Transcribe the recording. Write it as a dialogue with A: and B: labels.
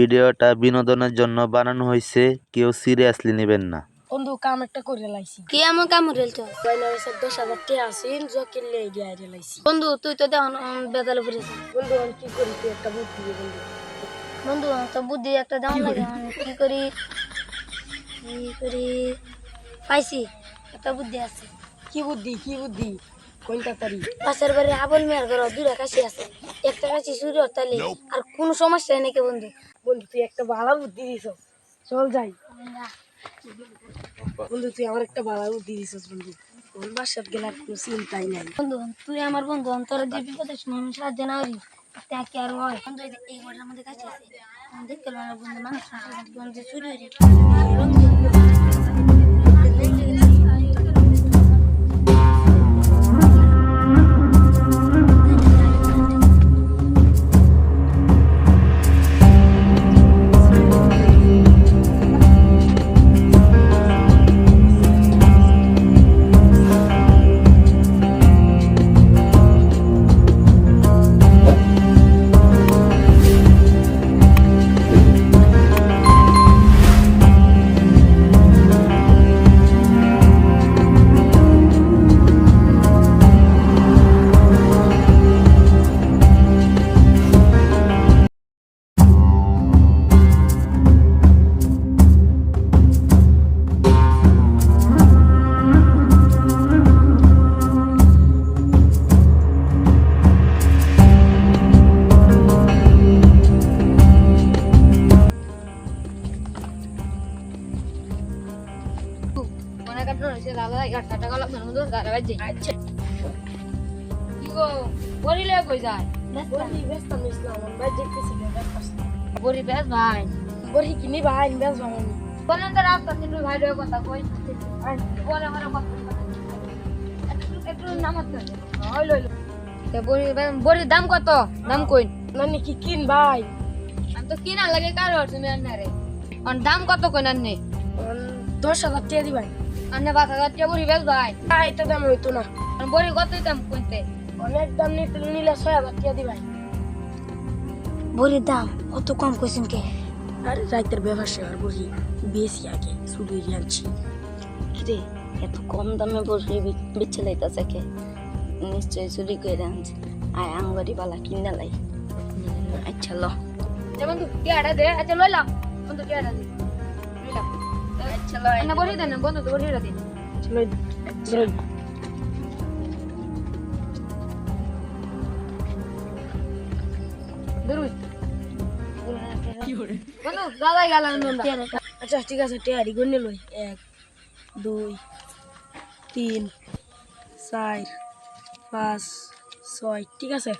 A: ভিডিওটা বিনোদনের জন্য বানানো হয়েছে কেউ সিরিয়াসলি নেবেন না।
B: বন্ধু কাম একটা করে লাইছি।
C: কি এমন কাম রেল তো
B: হয়েছে দশ হাজার টাকা আসিন জকির লে গিয়ে আইরে লাইছি।
C: বন্ধু তুই তো দেখ বেতালে পড়েছিস
B: বন্ধু আমি কি করি? তুই একটা বুদ্ধি দে বন্ধু।
C: বন্ধু তো বুদ্ধি একটা দাম লাগে। আমি কি করি? কি করি? পাইছি একটা বুদ্ধি আছে।
B: কি বুদ্ধি? কি বুদ্ধি? কোনটা করি।
C: পাশের বাড়ি আবল মেয়ের ঘর দুটা কাশি আছে। একটা কাশি চুরি হতালে আর কোনো সমস্যা নেই নাকি বন্ধু?
B: বন্ধু তুই একটা ভালো বুদ্ধি দিছ চল যাই। বন্ধু তুই আমার একটা ভালো বুদ্ধি দিছ বন্ধু। কোন বাসার গেলার কোনো চিন্তাই নাই।
C: বন্ধু তুই আমার বন্ধু অন্তর যে বিপদের সময় আমি সাহায্য না করি। তা কি আর হয়? বন্ধু এই ঘরটার মধ্যে কাছে আছে। দেখতে পেলাম বন্ধু মানুষ চুরি দাদা
B: আচ্ছা।
C: কি গো বলিলে কই যায়?
B: বলি ব্যস্ত নিস ভাই দেখতেছি
C: বলি বেশ ভাই।
B: বলি কিনি ভাই ব্যস্ত আমি
C: বলেন তো রাস্তা কিন্তু ভাই কথা কই। বলে আমার কথা একটু একটু নামাতে হইল হইল বড়ি বড়ির দাম কত? দাম কই?
B: নানি কি কিন ভাই?
C: আমি তো কিনা লাগে কারও তুমি আন্না রে। আর দাম কত কই
B: উম, দশ হাজার টাকা দি ভাই।
C: আন্নে পাঁচ হাজার টাকা বড়ি ভাই
B: ভাই এটা দাম হইতো না।
C: বড়ি কত দাম কইতে?
B: অনেক দাম নিতে নিলে ছয় হাজার টাকা দি ভাই
C: বড়ির দাম অত কম কইছেন কে?
B: আরে রাইতের ব্যবসা আর বলি বেশি আগে শুধু আনছি।
D: কিরে এত কম দামে বসে বেচে লাইতাছে কে? নিশ্চয় চুরি করে আনছে। আয় আঙ্গরি বালা কিনা লাই। আচ্ছা ল।
C: যেমন তুই টিয়াটা দে আচ্ছা লইলাম। বন্ধু টিয়াটা দে।
D: আচ্ছা ল
C: আন্না দেন বন্ধু তো বড়িটা দিন
B: চলো চলো।
C: বেরুই বন্ধু দাদাই গেলাম
B: আচ্ছা ঠিক আছে টেয়ারি গণ্য লই। এক দুই তিন চার পাঁচ ছয় ঠিক আছে?